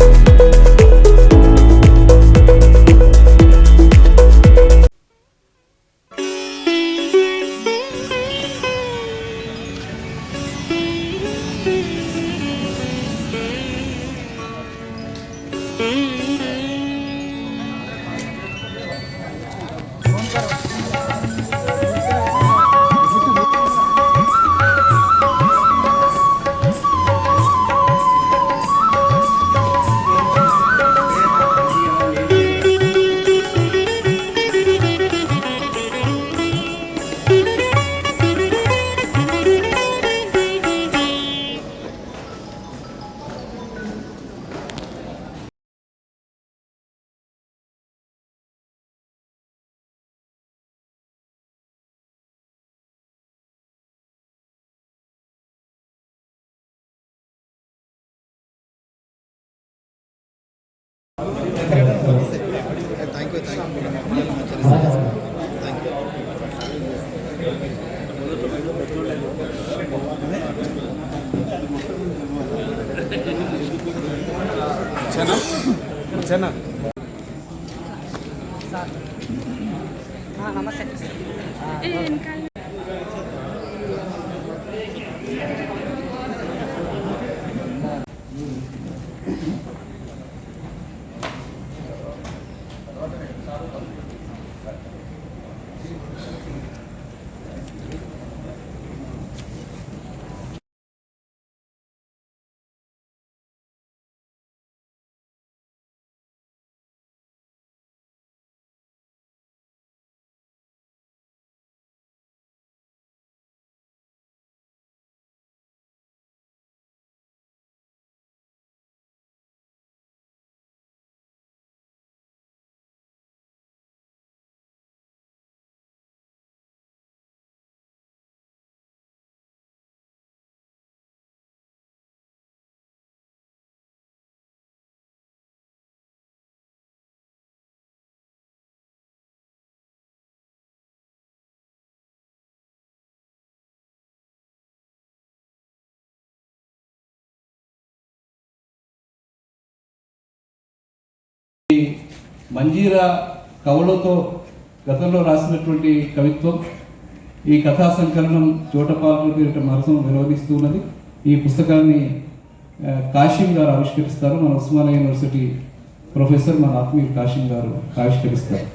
Thank నమస్తే. మంజీరా కవులతో గతంలో రాసినటువంటి కవిత్వం ఈ కథా సంకలనం చోటపాలు పేరిట మరసం నిర్వహిస్తూ ఉన్నది ఈ పుస్తకాన్ని కాశీం గారు ఆవిష్కరిస్తారు. మన ఉస్మానియా యూనివర్సిటీ ప్రొఫెసర్ మన ఆత్మీయ కాశీం గారు ఆవిష్కరిస్తారు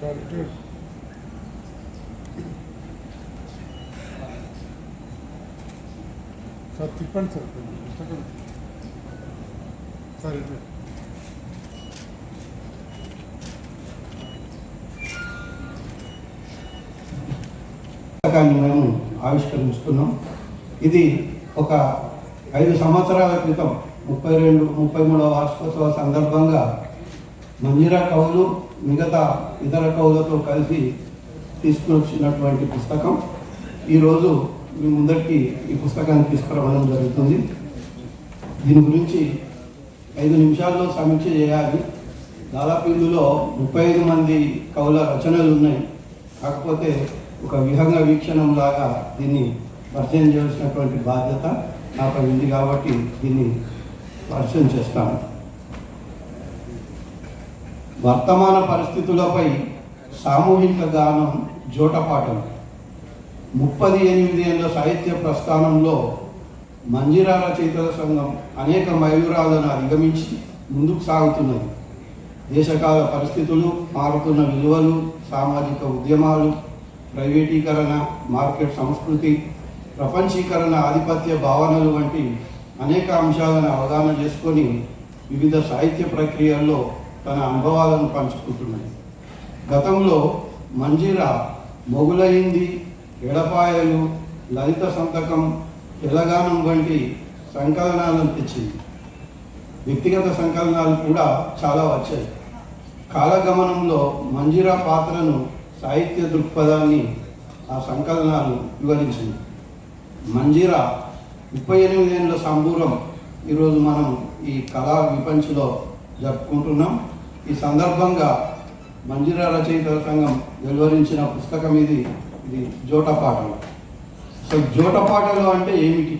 సార్ ఇటు సార్ తిప్పండి సార్ మేము ఆవిష్కరిస్తున్నాం ఇది ఒక ఐదు సంవత్సరాల క్రితం ముప్పై రెండు ముప్పై మూడవ వార్షికోత్సవ సందర్భంగా మంజీరా కవులు మిగతా ఇతర కవులతో కలిసి తీసుకొచ్చినటువంటి పుస్తకం. ఈరోజు మీ ముందరికి ఈ పుస్తకాన్ని తీసుకురావడం జరుగుతుంది. దీని గురించి ఐదు నిమిషాల్లో సమీక్ష చేయాలి. దాదాపు ఇందులో ముప్పై ఐదు మంది కవుల రచనలు ఉన్నాయి. కాకపోతే ఒక విహంగ వీక్షణం లాగా దీన్ని పరిచయం చేయాల్సినటువంటి బాధ్యత నాపై ఉంది కాబట్టి దీన్ని పరిచయం చేస్తాను వర్తమాన పరిస్థితులపై సామూహిక గానం జోటపాటలు ముప్పది ఎనిమిది ఏళ్ళ సాహిత్య ప్రస్థానంలో మంజిరా రచయితల సంఘం అనేక మైలురాలను అధిగమించి ముందుకు సాగుతున్నది. దేశకాల పరిస్థితులు మారుతున్న విలువలు సామాజిక ఉద్యమాలు ప్రైవేటీకరణ మార్కెట్ సంస్కృతి ప్రపంచీకరణ ఆధిపత్య భావనలు వంటి అనేక అంశాలను అవగాహన చేసుకొని వివిధ సాహిత్య ప్రక్రియల్లో తన అనుభవాలను పంచుకుంటున్నాయి గతంలో మంజీరా మొగులైంది ఎడపాయలు లలిత సంతకం తెలంగాణం వంటి సంకలనాలను తెచ్చింది. వ్యక్తిగత సంకలనాలు కూడా చాలా వచ్చాయి. కాలగమనంలో మంజిరా పాత్రను సాహిత్య దృక్పథాన్ని ఆ సంకలనాలు వివరించింది. మంజిరా ముప్పై ఎనిమిదేళ్ళ సంబూరం ఈరోజు మనం ఈ కళా విపంచులో జరుపుకుంటున్నాం. ఈ సందర్భంగా మంజిరా రచయితల సంఘం వెలువరించిన పుస్తకం ఇది. ఇది జోట పాటలు. జోట పాటలు అంటే ఏమిటి?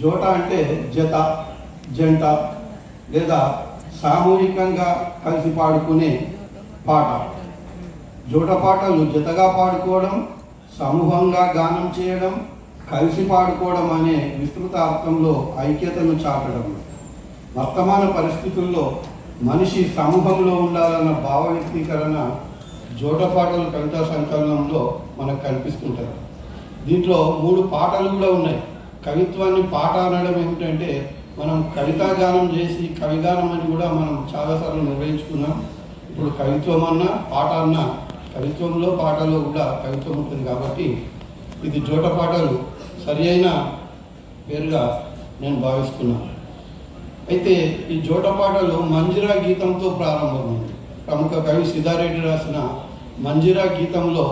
జోట అంటే జత జంట లేదా సామూహికంగా కలిసి పాడుకునే పాట. జోట పాటలు జతగా పాడుకోవడం సమూహంగా గానం చేయడం కలిసి పాడుకోవడం అనే విస్తృత అర్థంలో ఐక్యతను చాటడం. వర్తమాన పరిస్థితుల్లో మనిషి సమూహంలో ఉండాలన్న భావ వ్యక్తీకరణ జోటపాటలు కవితా సంకలనంలో మనకు కనిపిస్తుంటాయి. దీంట్లో మూడు పాటలు కూడా ఉన్నాయి. కవిత్వాన్ని పాట అనడం ఏమిటంటే మనం కవితా గానం చేసి కవిగానం అని కూడా మనం చాలాసార్లు నిర్వహించుకున్నాం. ఇప్పుడు కవిత్వం అన్నా పాట అన్నా కవిత్వంలో పాటలో కూడా కవిత్వం ఉంటుంది కాబట్టి ఇది జోట పాటలు సరి అయిన పేరుగా నేను భావిస్తున్నాను. అయితే ఈ జోట పాటలు మంజిరా గీతంతో ప్రారంభమైంది. ప్రముఖ కవి సిద్ధారెడ్డి రాసిన మంజిరా గీతంలో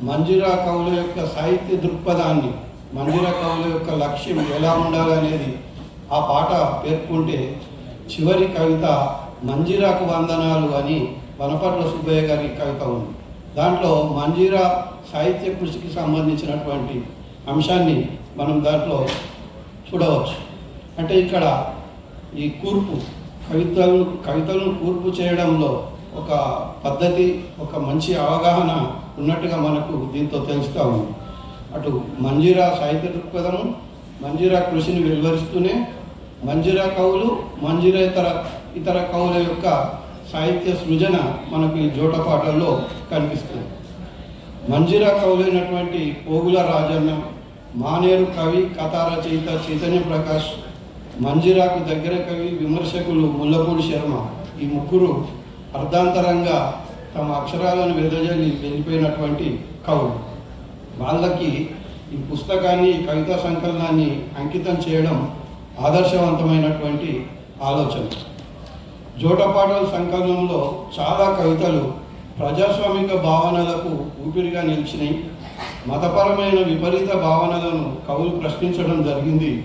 మంజిరా కవుల యొక్క సాహిత్య దృక్పథాన్ని మంజిరా కవుల యొక్క లక్ష్యం ఎలా ఉండాలనేది ఆ పాట పేర్కొంటే చివరి కవిత మంజిరాకు వందనాలు అని వనపట్ల సుబ్బయ్య గారి కవిత ఉంది. దాంట్లో మంజిరా సాహిత్య కృషికి సంబంధించినటువంటి అంశాన్ని మనం దాంట్లో చూడవచ్చు. అంటే ఇక్కడ ఈ కూర్పు కవితలను కవితలను కూర్పు చేయడంలో ఒక పద్ధతి ఒక మంచి అవగాహన ఉన్నట్టుగా మనకు దీంతో తెలుస్తూ ఉంది. అటు మంజీరా సాహిత్య దృక్పథము మంజీరా కృషిని వెలువరిస్తూనే మంజీరా కవులు మంజీరా ఇతర ఇతర కవుల యొక్క సాహిత్య సృజన మనకు ఈ జోటపాటల్లో కనిపిస్తుంది. మంజీరా కవులైనటువంటి పోగుల రాజన్న మానేరు కవి కథా రచయిత చైతన్య ప్రకాష్ మంజీరాకు దగ్గర కవి విమర్శకులు ముల్లపూడి శర్మ ఈ ముగ్గురు అర్ధాంతరంగా తమ అక్షరాలను వెదజల్లి వెళ్ళిపోయినటువంటి కవులు. వాళ్ళకి ఈ పుస్తకాన్ని కవితా సంకలనాన్ని అంకితం చేయడం ఆదర్శవంతమైనటువంటి ఆలోచన. జోటపాటల సంకలనంలో చాలా కవితలు ప్రజాస్వామిక భావనలకు ఊపిరిగా నిలిచినాయి. మతపరమైన విపరీత భావనలను కవులు ప్రశ్నించడం జరిగింది.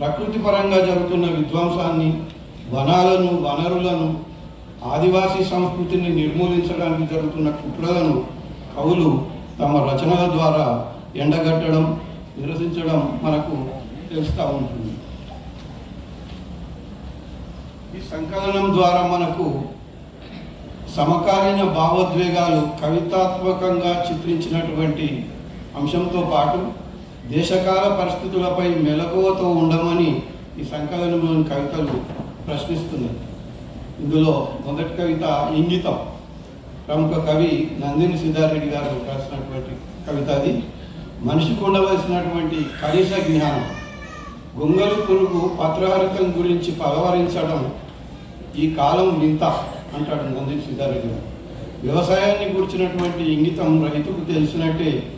ప్రకృతి పరంగా జరుగుతున్న విధ్వంసాన్ని వనాలను వనరులను ఆదివాసీ సంస్కృతిని నిర్మూలించడానికి జరుగుతున్న కుట్రలను కవులు తమ రచనల ద్వారా ఎండగట్టడం నిరసించడం మనకు తెలుస్తూ ఉంటుంది. ఈ సంకలనం ద్వారా మనకు సమకాలీన భావోద్వేగాలు కవితాత్మకంగా చిత్రించినటువంటి అంశంతో పాటు దేశకాల పరిస్థితులపై మెలకువతో ఉండమని ఈ సంకలనంలోని కవితలు ప్రశ్నిస్తున్నాయి. ఇందులో మొదటి కవిత ఇంగితం. ప్రముఖ కవి నందిని సిద్ధారెడ్డి గారు రాసినటువంటి కవిత అది. మనిషికి ఉండవలసినటువంటి కనీస జ్ఞానం. గొంగలు పురుగు పత్రహరితం గురించి పలవరించడం ఈ కాలం వింత అంటాడు నందిని సిద్ధారెడ్డి గారు. వ్యవసాయాన్ని గురించినటువంటి ఇంగితం రైతుకు తెలిసినట్టే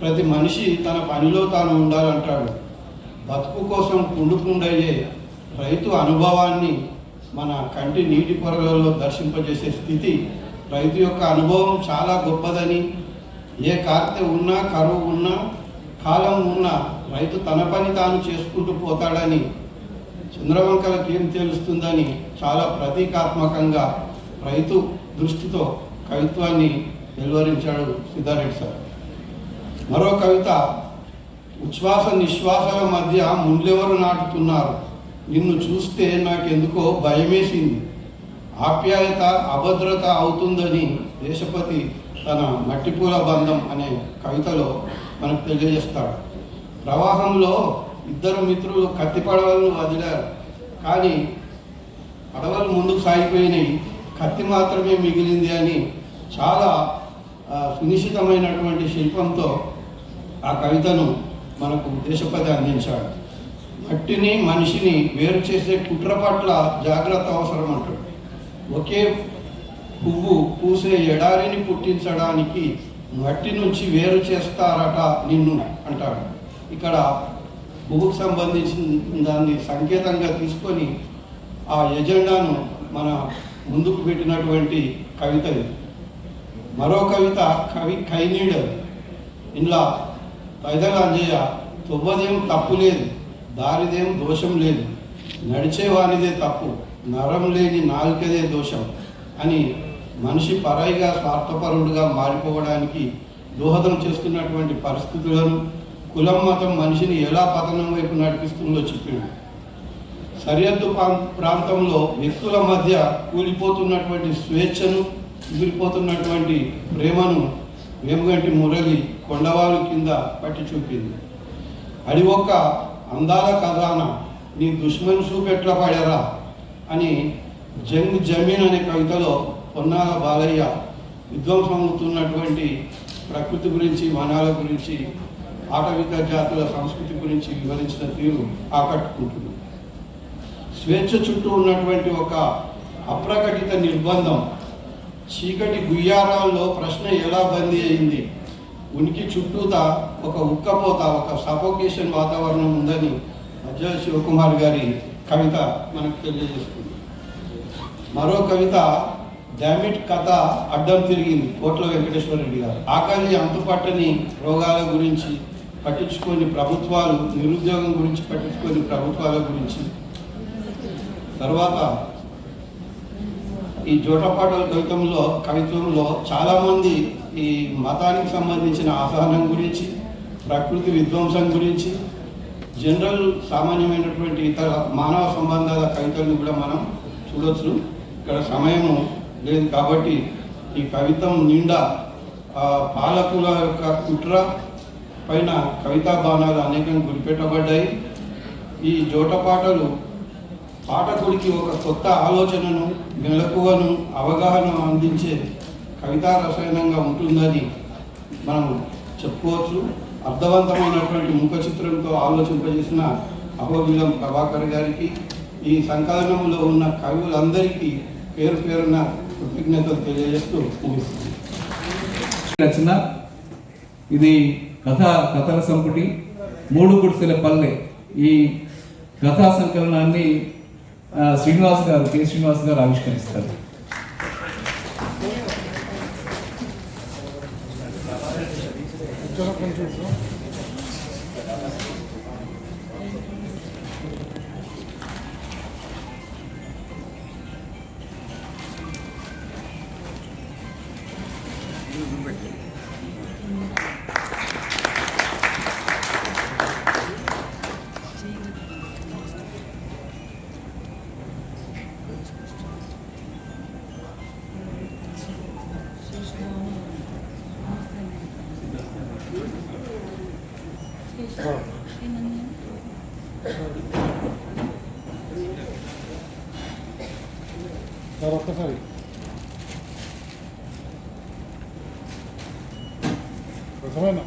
ప్రతి మనిషి తన పనిలో తాను ఉండాలంటాడు. బతుకు కోసం కుండుకుండయ్యే రైతు అనుభవాన్ని మన కంటి నీటి పొరలలో దర్శింపజేసే స్థితి రైతు యొక్క అనుభవం చాలా గొప్పదని. ఏ కార్తె ఉన్నా కరువు ఉన్నా కాలం ఉన్నా రైతు తన పని తాను చేసుకుంటూ పోతాడని చంద్రవంకలకు ఏం తెలుస్తుందని చాలా ప్రతీకాత్మకంగా రైతు దృష్టితో కవిత్వాన్ని వెలువరించాడు సిద్ధారెడ్డి సార్. మరో కవిత ఉచ్ఛ్వాస నిశ్వాసాల మధ్య ముండ్లెవరు నాటుతున్నారు? నిన్ను చూస్తే నాకెందుకో భయమేసింది. ఆప్యాయత అభద్రత అవుతుందని దేశపతి తన మట్టిపూల బంధం అనే కవితలో మనకు తెలియజేస్తాడు. ప్రవాహంలో ఇద్దరు మిత్రులు కత్తి పడవలను వదిలారు. కానీ పడవలు ముందుకు సాగిపోయినాయి. కత్తి మాత్రమే మిగిలింది అని చాలా సునిశ్చితమైనటువంటి శిల్పంతో ఆ కవితను మనకు దేశపతి అందించాడు. మట్టిని మనిషిని వేరు చేసే కుట్ర పట్ల జాగ్రత్త అవసరం అంటాడు. ఒకే పువ్వు పూసే ఎడారిని పుట్టించడానికి మట్టి నుంచి వేరు చేస్తారట నిన్ను అంటాడు. ఇక్కడ పువ్వుకు సంబంధించిన దాన్ని సంకేతంగా తీసుకొని ఆ ఎజెండాను మన ముందుకు పెట్టినటువంటి కవిత ఇది. మరో కవిత కవి కైనీడు ఇంట్లో పైదల అంజయ్య తువ్వదేం తప్పు లేదు. దారిదేం దోషం లేదు. నడిచేవానిదే తప్పు. నరం లేని నాలుకదే దోషం అని మనిషి పరాయిగా స్వార్థపరుడుగా మారిపోవడానికి దోహదం చేస్తున్నటువంటి పరిస్థితులను కులం మతం మనిషిని ఎలా పతనం వైపు నడిపిస్తుందో చెప్పిండు. సరిహద్దు ప్రాంతంలో వ్యక్తుల మధ్య కూలిపోతున్నటువంటి స్వేచ్ఛను కుదిరిపోతున్నటువంటి ప్రేమను వేముగంటి మురళి కొండవాలు కింద పట్టి చూపింది. అది ఒక అందాల ఖజానా నీ దుష్మన్ చూపెట్ల పడరా? అని జంగ్ జమీన్ అనే కవితలో పొన్నాల బాలయ్య విధ్వంసం అవుతున్నటువంటి ప్రకృతి గురించి వనాల గురించి ఆటవిక జాతుల సంస్కృతి గురించి వివరించిన తీరు ఆకట్టుకుంటుంది. స్వేచ్ఛ చుట్టూ ఉన్నటువంటి ఒక అప్రకటిత నిర్బంధం చీకటి గుయ్యారాల్లో ప్రశ్న ఎలా బందీ అయింది? ఉనికి చుట్టూతా ఒక ఉక్కపోత ఒక సపోకేషన్ వాతావరణం ఉందని అజ్జల శివకుమార్ గారి కవిత మనకు తెలియజేస్తుంది. మరో కవిత డామిట్ కథ అడ్డం తిరిగింది కోట్ల వెంకటేశ్వర రెడ్డి గారు. ఆకలి అంతుపట్టని రోగాల గురించి పట్టించుకొని ప్రభుత్వాలు నిరుద్యోగం గురించి పట్టించుకొని ప్రభుత్వాల గురించి. తర్వాత ఈ జోటపాటల కవితంలో కవిత్వంలో చాలామంది ఈ మతానికి సంబంధించిన అసహనం గురించి ప్రకృతి విధ్వంసం గురించి జనరల్ సామాన్యమైనటువంటి ఇతర మానవ సంబంధాల కవితలను కూడా మనం చూడొచ్చు. ఇక్కడ సమయము లేదు కాబట్టి ఈ కవితం నిండా పాలకుల యొక్క కుట్ర పైన కవితా బాణాలు అనేకం గురిపెట్టబడ్డాయి. ఈ జోటపాటలు పాఠకుడికి ఒక కొత్త ఆలోచనను మెలకువను అవగాహన అందించే కవితా రసాయనంగా ఉంటుందని మనం చెప్పుకోవచ్చు. అర్థవంతమైనటువంటి ముఖ చిత్రంతో ఆలోచింపజేసిన అహోబిలం ప్రభాకర్ గారికి ఈ సంకలనంలో ఉన్న కవులందరికీ పేరు పేరున కృతజ్ఞతలు తెలియజేస్తూ ముగిస్తుంది రచన. ఇది కథ కథల సంపుటి. మూడు గుడిసెల పల్లె. ఈ కథా సంకలనాన్ని శ్రీనివాస్ గారు కె. శ్రీనివాస్ గారు ఆవిష్కరిస్తారు. కొంచెం సార్. ఒక్కసారి రసమేనా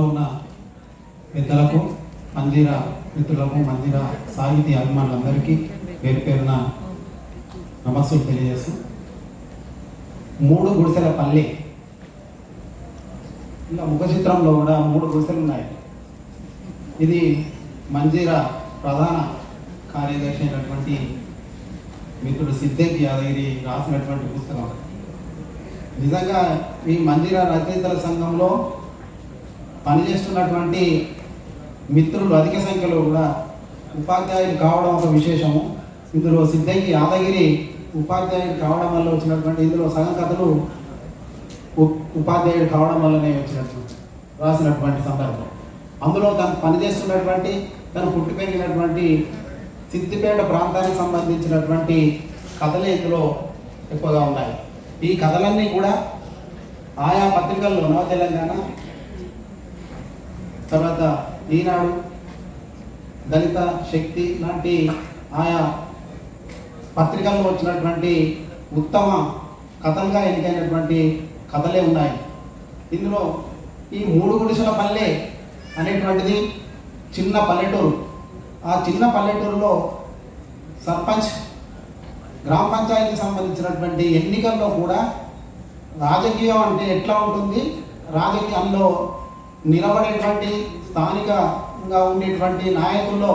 ఉన్న పెద్దలకు మందిర మిత్రులకు మందిర సాహితీ అభిమానులందరికీ పేరు పేరున నమస్సులు తెలియజేస్తూ మూడు గుడిసెల పల్లె. ఇలా ముఖ చిత్రంలో కూడా మూడు గుడిసెలు ఉన్నాయి. ఇది మంజీరా ప్రధాన కార్యదర్శి అయినటువంటి మిత్రుడు సిద్ధేక్ యాదగిరి రాసినటువంటి పుస్తకం. నిజంగా ఈ మందిర రచయితల సంఘంలో పనిచేస్తున్నటువంటి మిత్రులు అధిక సంఖ్యలో కూడా ఉపాధ్యాయులు కావడం ఒక విశేషము. ఇందులో సిద్ధంగి యాదగిరి ఉపాధ్యాయుడు కావడం వల్ల వచ్చినటువంటి ఇందులో సగం కథలు ఉపాధ్యాయుడు కావడం వల్లనే వచ్చినట్టు రాసినటువంటి సందర్భం. అందులో తను పనిచేస్తున్నటువంటి తను పుట్టి పెరిగినటువంటి సిద్దిపేట ప్రాంతానికి సంబంధించినటువంటి కథలే ఇందులో ఎక్కువగా ఉన్నాయి. ఈ కథలన్నీ కూడా ఆయా పత్రికల్లో నవ తెలంగాణ తర్వాత ఈనాడు దళిత శక్తి లాంటి ఆయా పత్రికల్లో వచ్చినటువంటి ఉత్తమ కథలుగా ఎన్నికైనటువంటి కథలే ఉన్నాయి. ఇందులో ఈ మూడు గుడిసెల పల్లె అనేటువంటిది చిన్న పల్లెటూరు. ఆ చిన్న పల్లెటూరులో సర్పంచ్ గ్రామ పంచాయతీకి సంబంధించినటువంటి ఎన్నికల్లో కూడా రాజకీయం అంటే ఎట్లా ఉంటుంది? రాజకీయాల్లో నిలబడేటువంటి స్థానికంగా ఉండేటువంటి నాయకుల్లో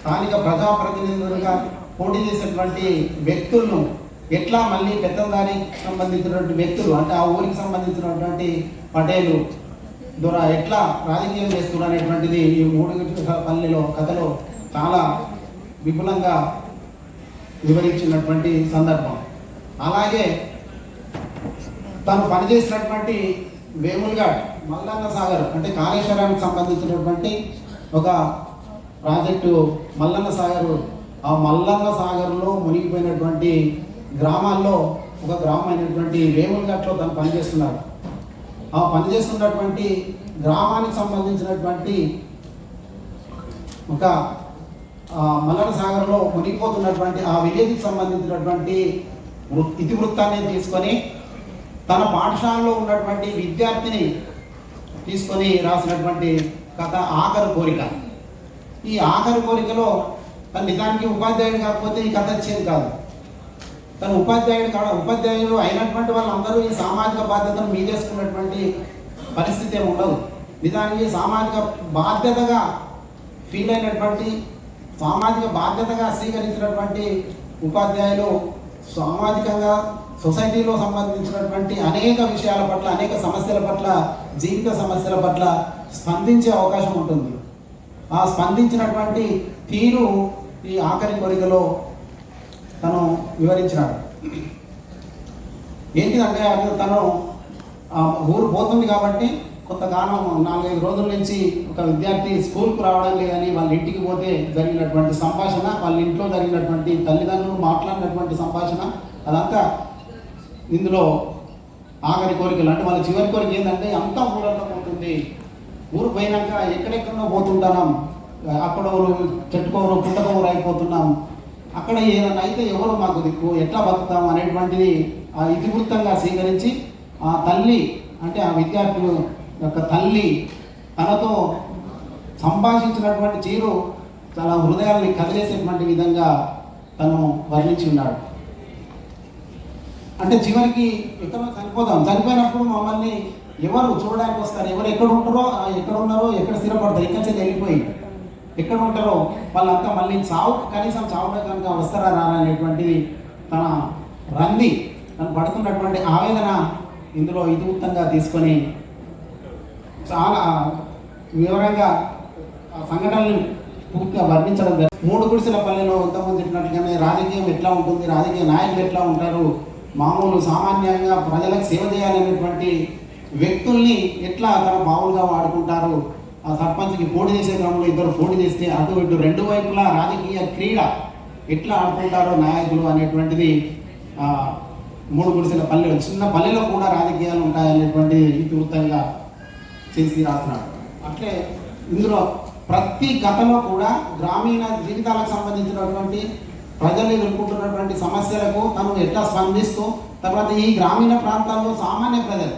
స్థానిక ప్రజాప్రతినిధులుగా పోటీ చేసేటువంటి వ్యక్తులను ఎట్లా మళ్ళీ పెద్దదానికి సంబంధించినటువంటి వ్యక్తులు అంటే ఆ ఊరికి సంబంధించినటువంటి పటేలు ద్వారా ఎట్లా రాజకీయం చేస్తున్నారు అనేటువంటిది ఈ మూడు పల్లెలో కథలో చాలా విపులంగా వివరించినటువంటి సందర్భం. అలాగే తను పనిచేసినటువంటి వేములఘాట్ మల్లంగ సాగర్ అంటే కాళేశ్వరానికి సంబంధించినటువంటి ఒక ప్రాజెక్టు మల్లన్న సాగర్ ఆ మల్లన్న సాగర్లో మునిగిపోయినటువంటి గ్రామాల్లో ఒక గ్రామం అయినటువంటి వేములఘాట్లో తను పనిచేస్తున్నాడు ఆ పనిచేస్తున్నటువంటి గ్రామానికి సంబంధించినటువంటి ఒక మల్లన సాగర్లో మునిగిపోతున్నటువంటి ఆ విలేజ్కి సంబంధించినటువంటి వృ- ఇతివృత్తాన్ని తీసుకొని తన పాఠశాలలో ఉన్నటువంటి విద్యార్థిని తీసుకొని రాసినటువంటి కథ ఆఖరి కోరిక. ఈ ఆఖరి కోరికలో తను నిజానికి ఉపాధ్యాయుడు కాకపోతే ఈ కథ వచ్చేది కాదు. తను ఉపాధ్యాయుడు కాడ ఉపాధ్యాయులు అయినటువంటి వాళ్ళందరూ ఈ సామాజిక బాధ్యతను మీదేసుకున్నటువంటి పరిస్థితి ఏమి ఉండదు. నిజానికి సామాజిక బాధ్యతగా ఫీల్ అయినటువంటి సామాజిక బాధ్యతగా స్వీకరించినటువంటి ఉపాధ్యాయులు సామాజికంగా సొసైటీలో సంబంధించినటువంటి అనేక విషయాల పట్ల అనేక సమస్యల పట్ల జీవిత సమస్యల పట్ల స్పందించే అవకాశం ఉంటుంది. ఆ స్పందించినటువంటి తీరు ఈ ఆఖరి కోరికలో తను వివరించినాడు. ఏంటిదంటే అది తను ఊరు పోతుంది కాబట్టి కొంతకాలం నాలుగైదు రోజుల నుంచి ఒక విద్యార్థి స్కూల్కు రావడం లేదని వాళ్ళ ఇంటికి పోతే జరిగినటువంటి సంభాషణ వాళ్ళ ఇంట్లో జరిగినటువంటి తల్లిదండ్రులు మాట్లాడినటువంటి సంభాషణ అదంతా ఇందులో ఆఖరి కోరికలు. అంటే వాళ్ళ చివరి కోరిక ఏంటంటే అంతా ఊరంతా పోతుంది. ఊరు పోయినాక ఎక్కడెక్కడో పోతుంటాం. అక్కడ ఊరు చెట్టుకోరు పుట్టకోరు అయిపోతున్నాం. అక్కడ ఏదైనా అయితే ఎవరు మాకు దిక్కు ఎట్లా బతుకుతాం అనేటువంటిది ఆ ఇతివృత్తంగా స్వీకరించి ఆ తల్లి అంటే ఆ విద్యార్థులు యొక్క తల్లి తనతో సంభాషించినటువంటి చీరు చాలా హృదయాల్ని కదిలేసేటువంటి విధంగా తను వర్ణించి ఉన్నాడు. అంటే చివరికి ఎక్కడ చనిపోతాం చనిపోయినప్పుడు మమ్మల్ని ఎవరు చూడడానికి వస్తారు? ఎవరు ఎక్కడ ఉంటారో ఆ ఎక్కడ ఉన్నారో ఎక్కడ స్థిరపడతారు? ఇక్కడ నుంచి వెళ్ళిపోయి. ఎక్కడ ఉంటారో వాళ్ళంతా మళ్ళీ చావు కనీసం చావులో కనుక వస్తారా రారా అనేటువంటిది తన రంది తను పడుతున్నటువంటి ఆవేదన ఇందులో ఇతివృత్తంగా తీసుకొని చాలా వివరంగా ఆ సంఘటనలు పూర్తిగా వర్ణించడం జరిగింది మూడు గుడిసెల పల్లెలో ఉత్తమం చెప్పినట్టుగానే రాజకీయం ఎట్లా ఉంటుంది రాజకీయ నాయకులు ఎట్లా ఉంటారు మామూలు సామాన్యంగా ప్రజలకు సేవ చేయాలనేటువంటి వ్యక్తుల్ని ఎట్లా తన మామూలుగా వాడుకుంటారు ఆ సర్పంచ్కి పోటీ చేసే క్రమంలో ఇద్దరు పోటీ చేస్తే అటు ఇటు రెండు వైపులా రాజకీయ క్రీడ ఎట్లా ఆడుకుంటారో నాయకులు అనేటువంటిది మూడు గుడిసెల పల్లెలు చిన్న పల్లెలో కూడా రాజకీయాలు ఉంటాయనేటువంటి ఇతివృత్తంగా చేసి రాస్తున్నాడు. అట్లే ఇందులో ప్రతి కథలో కూడా గ్రామీణ జీవితాలకు సంబంధించినటువంటి ప్రజలు ఎదుర్కొంటున్నటువంటి సమస్యలకు తను ఎట్లా స్పందిస్తూ తర్వాత ఈ గ్రామీణ ప్రాంతాల్లో సామాన్య ప్రజలు